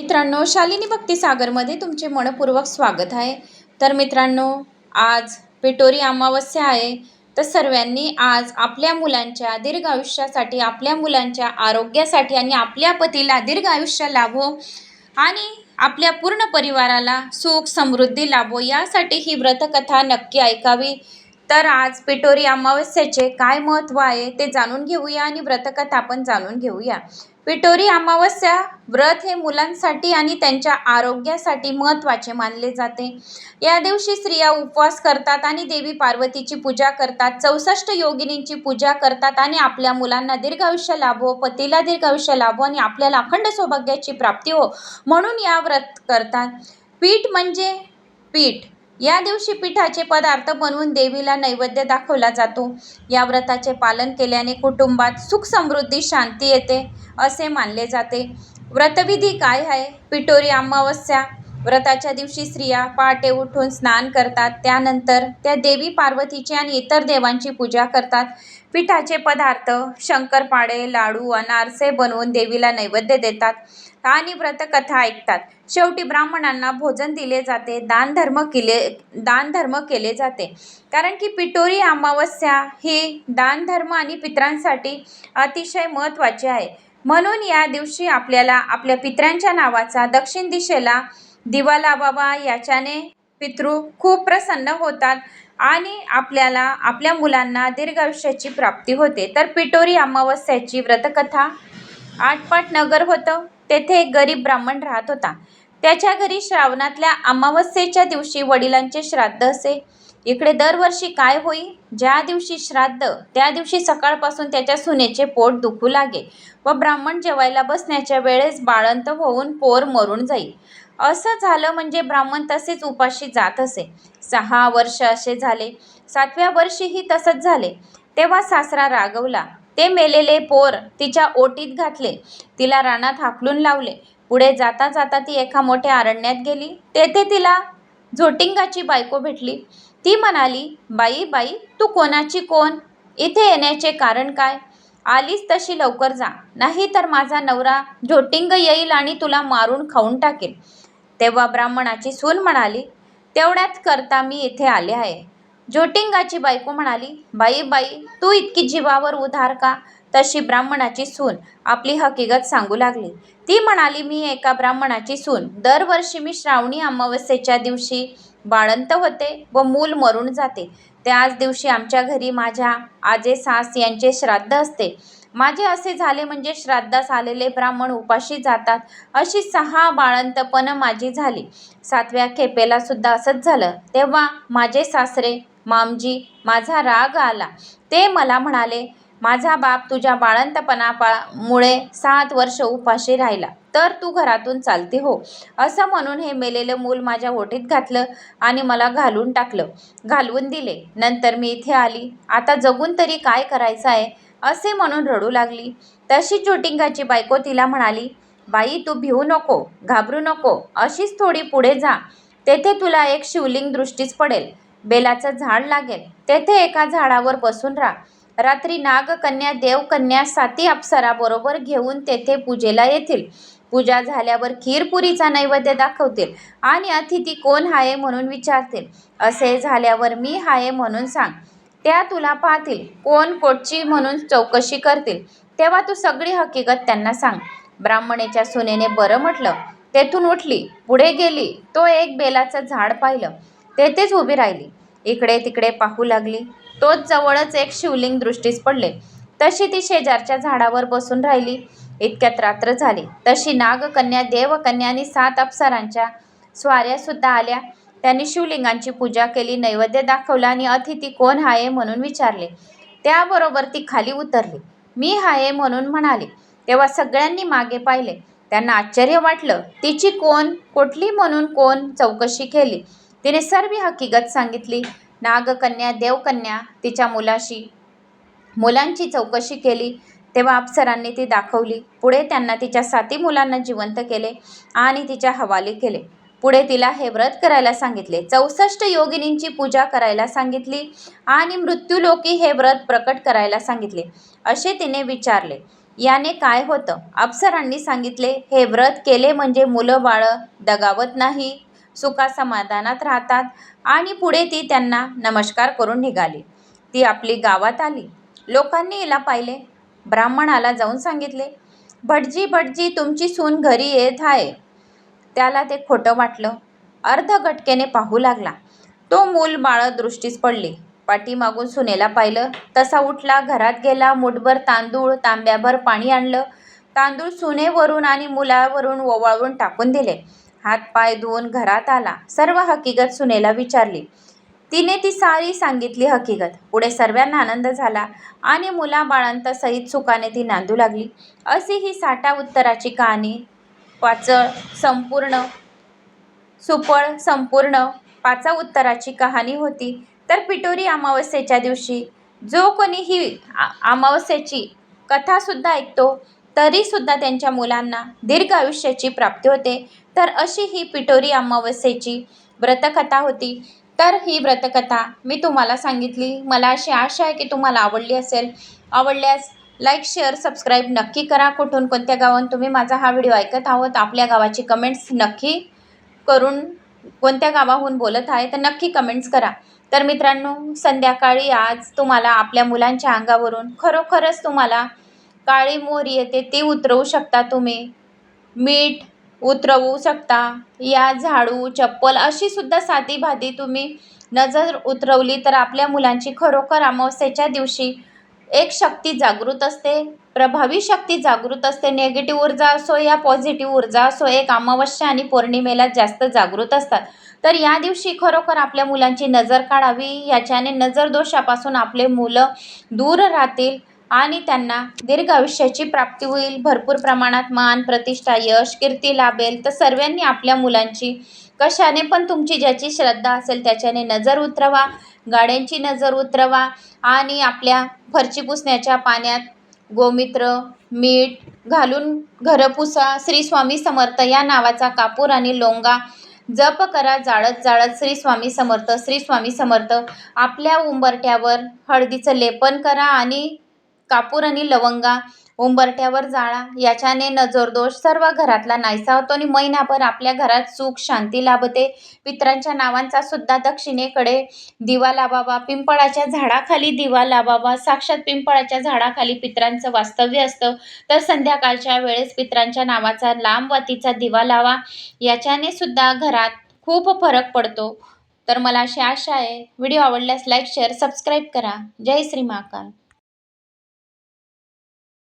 मित्रांनो शालिनी भक्तिसागरमध्ये तुमचे मनपूर्वक स्वागत आहे. तर मित्रांनो आज पिटोरी अमावस्या आहे. तर सर्वांनी आज आपल्या मुलांच्या दीर्घ आयुष्यासाठी आपल्या मुलांच्या आरोग्यासाठी आणि आपल्या पतीला दीर्घ आयुष्य लाभो आणि आपल्या पूर्ण परिवाराला सुख समृद्धी लाभो यासाठी ही व्रतकथा नक्की ऐकावी. तर आज पिटोरी अमावस्याचे काय महत्त्व आहे ते जाणून घेऊया आणि व्रतकथा आपण जाणून घेऊया. पिटोरी अमावस्या व्रत हे मुलांसाठी आणि त्यांच्या आरोग्यासाठी महत्त्वाचे मानले जाते. या दिवशी स्त्रिया उपवास करतात आणि देवी पार्वतीची पूजा करतात. चौसष्ट योगिनींची पूजा करतात आणि आपल्या मुलांना दीर्घ आयुष्य लाभो पतीला दीर्घ आयुष्य लाभो आणि आपल्याला अखंड सौभाग्याची प्राप्ती हो म्हणून या व्रत करतात. पीठ म्हणजे पीठ. या दिवशी पिठाचे पदार्थ बनवून देवीला नैवेद्य दाखवला जातो. या व्रताचे पालन केल्याने कुटुंबात सुख समृद्धी शांती येते असे मानले जाते. व्रतविधी काय आहे? पिटोरी अमावस्या व्रताच्या दिवशी स्त्रिया पहाटे उठून स्नान करतात. त्यानंतर त्या देवी पार्वतीची आणि इतर देवांची पूजा करतात. पिठाचे पदार्थ शंकरपाळे लाडू अनारसे बनवून देवीला नैवेद्य देतात आणि व्रतकथा ऐकतात. शेवटी ब्राह्मणांना भोजन दिले जाते दानधर्म केले दानधर्म केले जाते. कारण की पिटोरी अमावस्या ही दानधर्म आणि पितरांसाठी अतिशय महत्त्वाची आहे. म्हणून या दिवशी आपल्याला आपल्या पित्रांच्या नावाचा दक्षिण दिशेला दिवा लावावा याच्याने पितृ खूप प्रसन्न होतात आणि आपल्याला आपल्या मुलांना दीर्घायुष्याची प्राप्ती होते. तर पिटोरी अमावस्याची व्रतकथा आटपाट नगर होतं. तेथे एक गरीब ब्राह्मण राहत होता. त्याच्या घरी श्रावणातल्या अमावस्येच्या दिवशी वडिलांचे श्राद्ध असे. इकडे दरवर्षी काय होई? ज्या दिवशी श्राद्ध त्या दिवशी सकाळपासून त्याच्या सुनेचे पोट दुखू लागे व ब्राह्मण जेवायला बसण्याच्या वेळेस बाळंत होऊन पोर मरून जाईल असं झालं म्हणजे ब्राह्मण तसेच उपाशी जात असे. सहा वर्ष असे झाले. सातव्या वर्षीही तसंच झाले. तेव्हा सासरा रागवला. ते मेलेले पोर तिच्या ओटीत घातले. तिला रानात हाकलून लावले. पुढे जाता जाता ती एका मोठ्या अरण्यात गेली. तेथे तिला झोटिंगाची बायको भेटली. ती म्हणाली बाई बाई तू कोणाची कोण? इथे येण्याचे कारण काय? आलीस तशी लवकर जा. नाही तर माझा नवरा झोटिंग येईल आणि तुला मारून खाऊन टाकेल. तेव्हा ब्राह्मणाची सून म्हणाली तेवढ्यात करता मी इथे आले आहे. ज्योटिंगाची बायको म्हणाली बाई बाई तू इतकी जीवावर उधार का? तशी ब्राह्मणाची सून आपली हकीकत सांगू लागली. ती म्हणाली मी एका ब्राह्मणाची सून दरवर्षी मी श्रावणी अमावस्येच्या दिवशी बाळंत होते व मूल मरून जाते. त्याच दिवशी आमच्या घरी माझ्या आजे सास यांचे श्राद्ध असते. माझे असे झाले म्हणजे श्राद्धास आलेले ब्राह्मण उपाशी जातात. अशी सहा बाळंतपणं माझी झाली. सातव्या खेपेला सुद्धा असंच झालं. तेव्हा माझे सासरे मामजी माझा राग आला. ते मला म्हणाले माझा बाप तुझ्या बाळंतपणामुळे सात वर्ष उपाशी राहिला. तर तू घरातून चालते हो. असं म्हणून हे मेलेलं मूल माझ्या ओटीत घातलं आणि मला घालून टाकलं. घालवून दिले. नंतर मी इथे आली. आता जगून तरी काय करायचं आहे? असे म्हणून रडू लागली. तशी चोटिंगाची बायको तिला म्हणाली बाई तू भिवू नको घाबरू नको अशीच थोडी पुढे जा. तेथे तुला एक शिवलिंग दृष्टीच पडेल. बेलाचं झाड लागेल. तेथे एका झाडावर बसून राहा. रात्री नागकन्या देवकन्या साती अप्सराबरोबर घेऊन तेथे पूजेला येतील. पूजा झाल्यावर खीरपुरीचा नैवेद्य दाखवतील आणि अतिथी कोण आहे म्हणून विचारतील. असे झाल्यावर मी आहे म्हणून सांग. त्या तुला पाहतील कोण कोटची म्हणून चौकशी करतील. तेव्हा तू सगळी हकीकत त्यांना सांग. ब्राह्मणेच्या सुनेने बरं म्हटलं. तेथून उठली. पुढे गेली. तो एक बेलाचं झाड पाहिलं. तेथेच उभी राहिली. इकडे तिकडे पाहू लागली. तोच जवळच एक शिवलिंग दृष्टीस पडले. तशी ती शेजारच्या झाडावर बसून राहिली. इतक्यात रात्र झाली. तशी नागकन्या देवकन्या आणि सात अप्सरांच्या स्वाऱ्यासुद्धा आल्या. त्यांनी शिवलिंगांची पूजा केली नैवेद्य दाखवला आणि अतिथी कोण आहे म्हणून विचारले. त्याबरोबर ती खाली उतरली. मी आहे म्हणून म्हणाली. तेव्हा सगळ्यांनी मागे पाहिले. त्यांना आश्चर्य वाटलं. तिची कोण कुठली म्हणून कोण चौकशी केली? तिने सर्व हकीकत सांगितली. नागकन्या देवकन्या तिच्या मुलाशी मुलांची चौकशी केली. तेव्हा अप्सरांनी ती दाखवली. पुढे त्यांना तिच्या साती मुलांना जिवंत केले आणि तिच्या हवाले केले. पुढे तिला हे व्रत करायला सांगितले. चौसष्ट योगिनींची पूजा करायला सांगितली आणि मृत्यूलोकी हे व्रत प्रकट करायला सांगितले. असे तिने विचारले. याने काय होतं? अप्सरांनी सांगितले हे व्रत केले म्हणजे मुलं बाळं दगावत नाही सुखासमाधानात राहतात आणि पुढे ती त्यांना नमस्कार करून निघाली. ती आपली गावात आली. लोकांनी हिला पाहिले. ब्राह्मणाला जाऊन सांगितले भटजी भटजी तुमची सून घरी येत आहे. त्याला ते खोटं वाटलं. अर्धघटकेने पाहू लागला. तो मूल बाळ दृष्टीस पडली. पाठीमागून सुनेला पाहिलं. तसा उठला घरात गेला मुठभर तांदूळ तांब्याभर पाणी आणलं. तांदूळ सुनेवरून आणि मुलावरून ओवाळून टाकून दिले. हात पाय धुवून घरात आला. सर्व हकीकत सुनेला विचारली. तिने ती सारी सांगितली हकीकत पुढे सर्वांना आनंद झाला आणि मुलाबाळांसहित सुखाने ती नांदू लागली. अशी ही साठा उत्तराची कहाणी पाचळ संपूर्ण सुपळ संपूर्ण पाचा उत्तराची कहाणी होती. तर पिटोरी अमावस्येच्या दिवशी जो कोणी ही आ अमावस्येची कथासुद्धा ऐकतो तरीसुद्धा त्यांच्या मुलांना दीर्घ आयुष्याची प्राप्ती होते. तर अशी ही पिटोरी अमावस्येची व्रतकथा होती. तर ही व्रतकथा मी तुम्हाला सांगितली. मला अशी आशा आहे की तुम्हाला आवडली असेल. आवडल्यास लाईक शेअर सबस्क्राईब नक्की करा. कुठून कोणत्या गावाहून तुम्ही माझा हा व्हिडिओ ऐकत आहोत आपल्या गावाची कमेंट्स नक्की करून कोणत्या गावाहून बोलत आहे तर नक्की कमेंट्स करा. तर मित्रांनो संध्याकाळी आज तुम्हाला आपल्या मुलांच्या अंगावरून खरोखरच तुम्हाला काळी मोहर येते ती उतरवू शकता तुम्ही. मीठ उतरवू शकता. या झाडू चप्पल अशी सुद्धा साधी भादी तुम्ही नजर उतरवली तर आपल्या मुलांची खरोखर अमावस्येच्या दिवशी एक शक्ती जागृत असते प्रभावी शक्ती जागृत असते नेगेटिव्ह ऊर्जा असो या पॉझिटिव्ह ऊर्जा असो एक अमावस्या आणि पौर्णिमेला जास्त जागृत असतात. तर या दिवशी खरोखर आपल्या मुलांची नजर काढावी याच्याने नजर दोषापासून आपले मुलं दूर राहतील आणि त्यांना दीर्घ आयुष्याची प्राप्ती होईल. भरपूर प्रमाणात मान प्रतिष्ठा यश कीर्ती लाभेल. तर सर्वांनी आपल्या मुलांची कशाने पण तुमची ज्याची श्रद्धा असेल त्याच्याने नजर उतरवा. गाड्यांची नजर उतरवा आणि आपल्या फरची पुसण्याच्या पाण्यात गोमित्र मीठ घालून घरपुसा श्री स्वामी समर्थ या नावाचा कापूर आणि लोंगा जप करा जाळत जाळत श्री स्वामी समर्थ श्री स्वामी समर्थ. आपल्या उंबरट्यावर हळदीचं लेपन करा आणि कापूर आणि लवंगा उंबरठ्यावर जाळा. याच्याने नजरदोष सर्व घरातला नाहीसा होतो आणि महिनाभर आपल्या घरात सुख शांती लाभते. पितरांच्या नावांचा सुद्धा दक्षिणेकडे दिवा लावावा. पिंपळाच्या झाडाखाली दिवा लावावा. साक्षात पिंपळाच्या झाडाखाली पितरांचं वास्तव्य असतं. तर संध्याकाळच्या वेळेस पितरांच्या नावाचा लांब वातीचा दिवा लावा. याच्याने सुद्धा घरात खूप फरक पडतो. तर मला अशी आशा आहे. व्हिडिओ आवडल्यास लाईक शेअर सबस्क्राईब करा. जय श्री महाकाल.